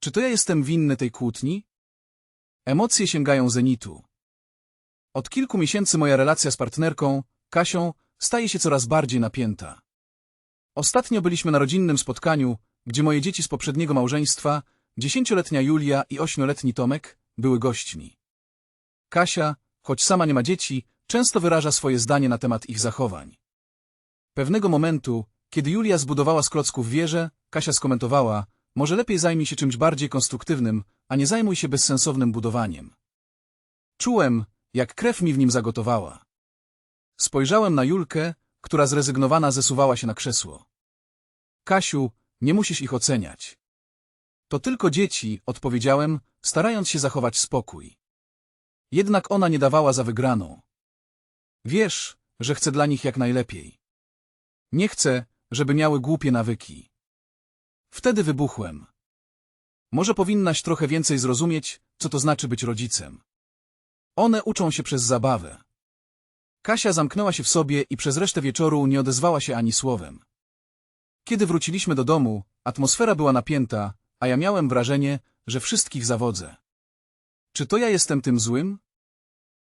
Czy to ja jestem winny tej kłótni? Emocje sięgają zenitu. Od kilku miesięcy moja relacja z partnerką, Kasią, staje się coraz bardziej napięta. Ostatnio byliśmy na rodzinnym spotkaniu, gdzie moje dzieci z poprzedniego małżeństwa, dziesięcioletnia Julia i ośmioletni Tomek, były gośćmi. Kasia, choć sama nie ma dzieci, często wyraża swoje zdanie na temat ich zachowań. Pewnego momentu, kiedy Julia zbudowała z klocków wieżę, Kasia skomentowała, może lepiej zajmij się czymś bardziej konstruktywnym, a nie zajmuj się bezsensownym budowaniem. Czułem, jak krew mi w nim zagotowała. Spojrzałem na Julkę, która zrezygnowana zesuwała się na krzesło. Kasiu, nie musisz ich oceniać. To tylko dzieci, odpowiedziałem, starając się zachować spokój. Jednak ona nie dawała za wygraną. Wiesz, że chcę dla nich jak najlepiej. Nie chcę, żeby miały głupie nawyki. Wtedy wybuchłem. Może powinnaś trochę więcej zrozumieć, co to znaczy być rodzicem. One uczą się przez zabawę. Kasia zamknęła się w sobie i przez resztę wieczoru nie odezwała się ani słowem. Kiedy wróciliśmy do domu, atmosfera była napięta, a ja miałem wrażenie, że wszystkich zawodzę. Czy to ja jestem tym złym?